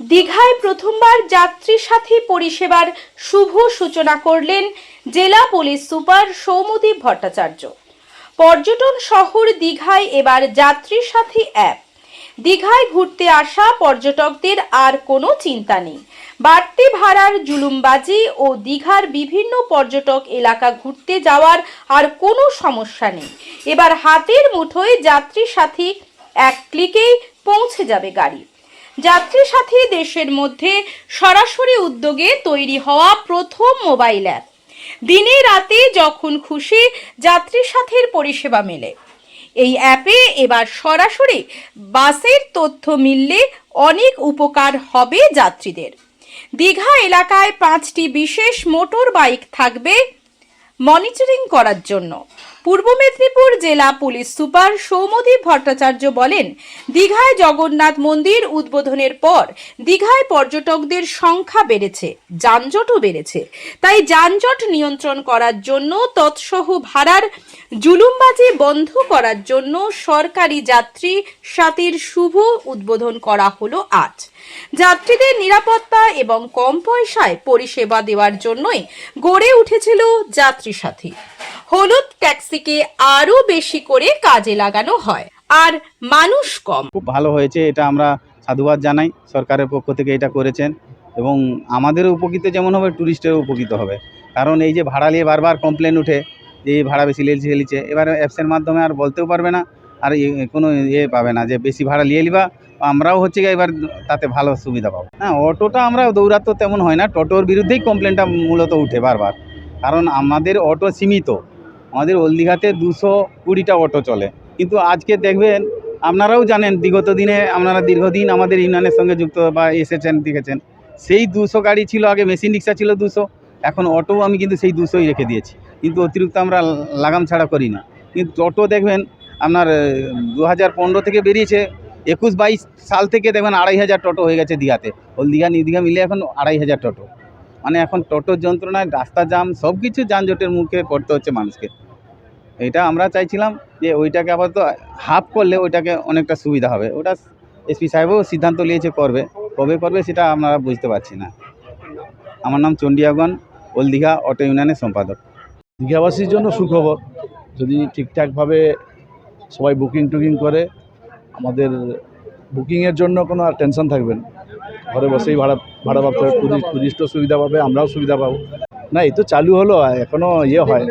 দীঘায় প্রথমবার যাত্রী সাথী পরিষেবার শুভ সূচনা করলেন জেলা পুলিশ সুপার সৌমদীপ ভট্টাচার্য। পর্যটন শহর দীঘায় এবার যাত্রী সাথী অ্যাপ। দীঘায় ঘুরতে আসা পর্যটকদের আর কোনো চিন্তা নেই। বাড়তি ভাড়ার জুলুমবাজি ও দীঘার বিভিন্ন পর্যটক এলাকা ঘুরতে যাওয়ার আর কোনো সমস্যা নেই। এবার হাতের মুঠোয় যাত্রী সাথী এক ক্লিকেই পৌঁছে যাবে গাড়ি। যাত্রী সাথী দেশের মধ্যে সরাসরি উদ্যোগে তৈরি হওয়া প্রথম মোবাইল অ্যাপ। দিনে রাতে যখন খুশি যাত্রী সাথীর পরিষেবা মেলে। এই অ্যাপে এবার সরাসরি বাসের তথ্য মিললে অনেক উপকার হবে যাত্রীদের। দীঘা এলাকায় পাঁচটি বিশেষ মোটর বাইক থাকবে মনিটরিং করার জন্য। পূর্ব মেদিনীপুর জেলা পুলিশ সুপার সৌমদীপ ভট্টাচার্য বলেন, দীঘায় জগন্নাথ মন্দির উদ্বোধনের পর দীঘায় পর্যটকদের সংখ্যা বেড়েছে, যানজটও বেড়েছে। তাই যানজট নিয়ন্ত্রণ করার জন্য তৎসহ ভাড়ার জুলুমবাজি বন্ধ করার জন্য সরকারি যাত্রী সাথীর শুভ উদ্বোধন করা হলো আজ। যাত্রীদের নিরাপত্তা এবং কম পয়সায় পরিষেবা দেওয়ার জন্যই গড়ে উঠেছিল যাত্রী সাথী। হলুদ ট্যাক্সিকে আরও বেশি করে কাজে লাগানো হয়। আর মানুষ কম। খুব ভালো হয়েছে, এটা আমরা সাধুবাদ জানাই, সরকারের পক্ষ থেকে এটা করেছেন। এবং আমাদেরও উপকৃত যেমন হবে ট্যুরিস্টেরও উপকৃত হবে। কারণ এই যে ভাড়া নিয়ে বারবার কমপ্লেন উঠে, যে ভাড়া বেশি লিয়েছে লিচ্ছে এবার অ্যাপসের মাধ্যমে আর বলতেও পারবে না, আর কোনো ইয়ে পাবে না, যে বেশি ভাড়া নিয়ে নিবা, আমরাও হচ্ছে গিয়ে এবার তাতে ভালো সুবিধা পাবো। হ্যাঁ অটোটা আমরা দৌড়াতে তেমন হয় না, টোটোর বিরুদ্ধেই কমপ্লেনটা মূলত উঠে বারবার। কারণ আমাদের অটো সীমিত আমাদের ওলদিঘাতে দুশো কুড়িটা অটো চলে। কিন্তু আজকে দেখবেন, আপনারাও জানেন, বিগত দিনে আপনারা দীর্ঘদিন আমাদের ইউনিয়নের সঙ্গে যুক্ত বা এসেছেন, দেখেছেন, সেই দুশো গাড়ি ছিল, আগে মেশিন রিক্সা ছিল দুশো, এখন অটো আমি কিন্তু সেই দুশোই রেখে দিয়েছি। কিন্তু অতিরিক্ত আমরা লাগাম ছাড়া করি না। কিন্তু অটো দেখবেন, আপনার দু হাজার পনেরো থেকে বেরিয়েছে, একুশ বাইশ সাল থেকে দেখবেন আড়াই হাজার টোটো হয়ে গেছে দীঘাতে। হলদিঘা নিদীঘা মিলে এখন আড়াই হাজার টোটো। মানে এখন টোটোর যন্ত্রণায় রাস্তা জাম সব কিছু যানজটের মুখে পড়তে হচ্ছে মানুষকে। এটা আমরা চাইছিলাম যে ওইটাকে আপাতত হাফ করলে ওইটাকে অনেকটা সুবিধা হবে। ওটা এসপি সাহেবও সিদ্ধান্ত নিয়েছে করবে। কবে করবে সেটা আমরা বুঝতে পারছি না। আমার নাম চন্ডিয়াগন ওলদিঘা অটো ইউনিয়নের সম্পাদক। দীঘাবাসীর জন্য সুখবর, যদি ঠিকঠাকভাবে সবাই বুকিং টুকিং করে, আমাদের বুকিংয়ের জন্য কোনো আর টেনশন থাকবে না। ঘরে বসেই ভাড়া ভাড়া ভাবতে হবে। টুরিস্ট, টুরিস্টও সুবিধা পাবে, আমরাও সুবিধা পাবো। না, এই তো চালু হলো এখনও ইয়ে হয়।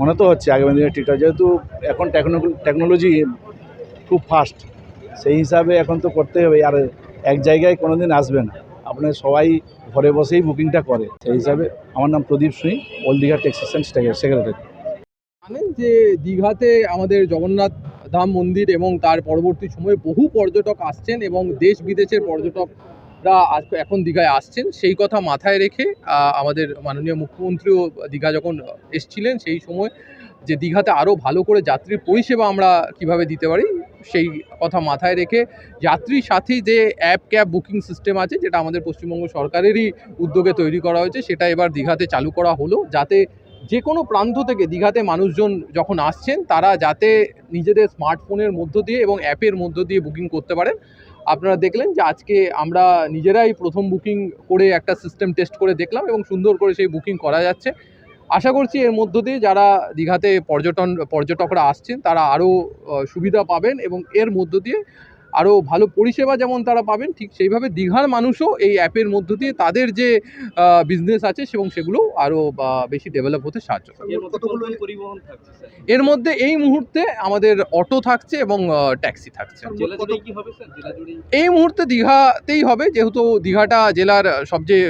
মনে তো হচ্ছে আগামী দিনে ঠিকঠাক যেহেতু এখন টেকনোলজি খুব ফাস্ট সেই হিসাবে এখন তো করতেই হবে, আর এক জায়গায় কোনো দিন আসবে না। আপনার সবাই ঘরে বসেই বুকিংটা করে। সেই হিসাবে আমার নাম প্রদীপ সুই ওল্ড দীঘা টেক্সিশন সেক্রেটারি জানেন যে দীঘাতে আমাদের জগন্নাথ ধাম মন্দির এবং তার পরবর্তী সময়ে বহু পর্যটক আসছেন এবং দেশ বিদেশের পর্যটকরা আজ- এখন দীঘায় আসছেন। সেই কথা মাথায় রেখে আমাদের মাননীয় মুখ্যমন্ত্রীও দীঘা যখন এসছিলেন, সেই সময় যে দীঘাতে আরও ভালো করে যাত্রীর পরিষেবা আমরা কীভাবে দিতে পারি, সেই কথা মাথায় রেখে যাত্রী সাথী যে অ্যাপ, ক্যাব বুকিং সিস্টেম আছে, যেটা আমাদের পশ্চিমবঙ্গ সরকারেরই উদ্যোগে তৈরি করা হয়েছে, সেটা এবার দীঘাতে চালু করা হলো, যাতে যে কোনো প্রান্ত থেকে দীঘাতে মানুষজন যখন আসছেন, তারা যাতে নিজেদের স্মার্টফোনের মধ্য দিয়ে এবং অ্যাপের মধ্য দিয়ে বুকিং করতে পারেন। আপনারা দেখলেন যে আজকে আমরা নিজেরাই প্রথম বুকিং করে একটা সিস্টেম টেস্ট করে দেখলাম এবং সুন্দর করে সেই বুকিং করা যাচ্ছে। আশা করছি এর মধ্য দিয়ে যারা দীঘাতে পর্যটন, পর্যটকরা আসছেন তারা আরও সুবিধা পাবেন এবং এর মধ্য দিয়ে আরও ভালো পরিষেবা যেমন তারা পাবেন ঠিক সেইভাবে দীঘার মানুষও এই অ্যাপের মধ্য দিয়ে তাদের যে বিজনেস আছে এবং সেগুলো আরও বেশি ডেভেলপ হতে সাহায্য এর মধ্যে এই মুহূর্তে আমাদের অটো থাকছে এবং ট্যাক্সি থাকছে। জেলা জেলা এই মুহূর্তে দীঘাতেই হবে যেহেতু দীঘাটা জেলার সবচেয়ে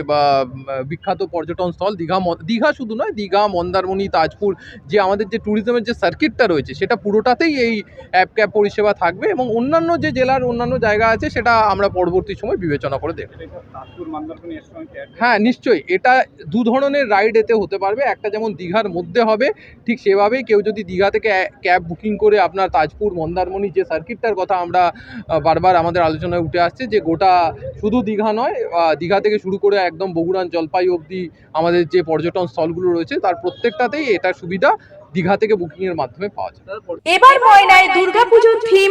বিখ্যাত পর্যটন স্থল দীঘা দীঘা শুধু নয় দীঘা মন্দারমণি তাজপুর যে আমাদের যে ট্যুরিজমের যে সার্কিটটা রয়েছে সেটা পুরোটাতেই এই অ্যাপ ক্যাব পরিষেবা থাকবে এবং অন্যান্য যে জেলার অন্যান্য জায়গা আছে সেটা আমরা পরবর্তী সময় বিবেচনা করে দেখব। হ্যাঁ নিশ্চয়ই। এটা দু ধরনের রাইড এতে হতে পারবে। একটা যেমন দীঘার মধ্যে হবে ঠিক সেভাবেই কেউ যদি দীঘা থেকে ক্যাব বুকিং করে আপনার তাজপুর মন্দারমণি যে সার্কিটটার কথা আমরা বারবার আমাদের আলোচনায় উঠে আসছে যে গোটা শুধু দীঘা নয় দীঘা থেকে শুরু করে একদম বগুড়ান জলপাই অবধি আমাদের যে পর্যটন স্থলগুলো রয়েছে তার প্রত্যেকটাতেই এটা সুবিধা দীঘা থেকে বুকিং এর মাধ্যমে পাওয়া যায়। এবার ময়নায় দুর্গাপুজোর থিম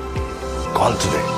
gone today.